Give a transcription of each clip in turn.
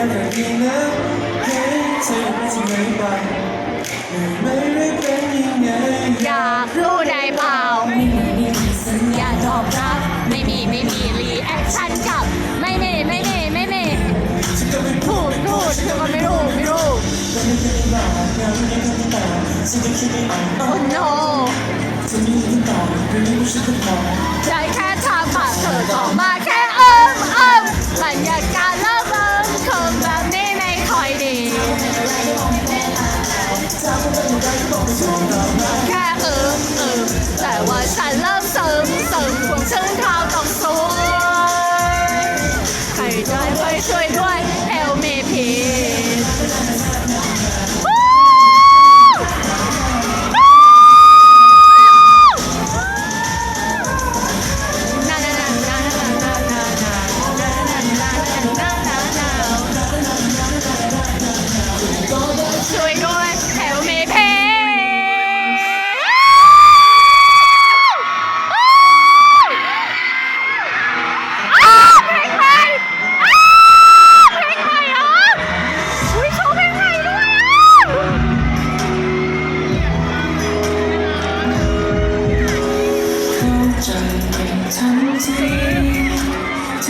กันเธอดีนะให้เธอไม่ทำไมไปไม่ได้เป็นยังไงอยากรู้ได้เปล่าไม่มีสัญญาตอบรับ ไม่มีไม่มีรีแอคชั่นกับ ไม่มีไม่มีไม่มีพูดพูดฉัก็ไม่รู้ไม่รู้โอ้โนใจแค่ทางปากเธอออกมาแค่เอิมเอิมบรรยากาศเริ่ม คงแบบนี้ไม่ค่อยดี แค่เอิมเอิมแต่ว่าฉันเริ่มเสริมเสริมของฉันเท้า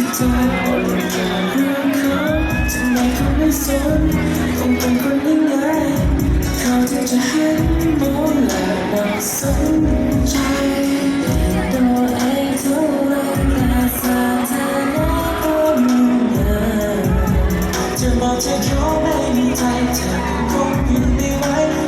ที่เธอบ่นกับเรื่องเขาทำไมเขาไม่สนคงเป็นคนยังไงเขาที่จะเห็นมองและน่าสนใจตัวเองเท่าไรแต่สถานะก็มือนเดิมจะบอกเธอเขาไม่มีใจเธอคงอยู่ไม่ไหว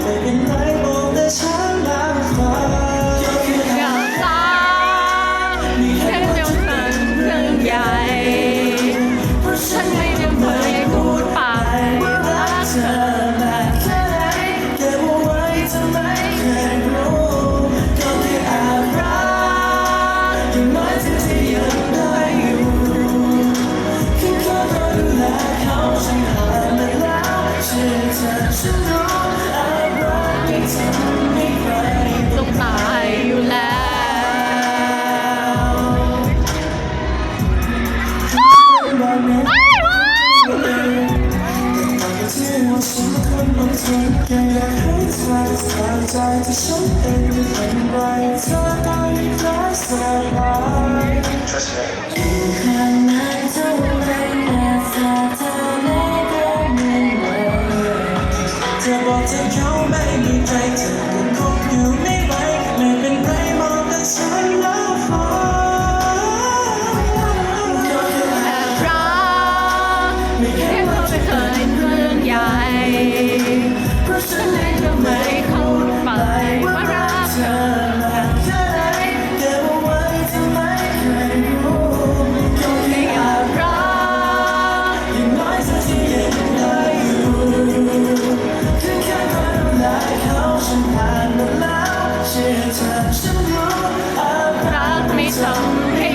เธอสบายใจที่ฉันเองไม่เป็นไรเธอได้รักสบาย ราะฉันเองก็ไม่เข้าไปว่ารักเธอแค่ไหนเก็บเอาไว้ทำไมเคยรู้ก็แค่อารักอย่างน้อยเธอที่ยังได้อยู่คือแค่คอยดูแลเขาฉันผ่านมาแล้วเชื่อเธอฉันรู้อารักไม่ทำให้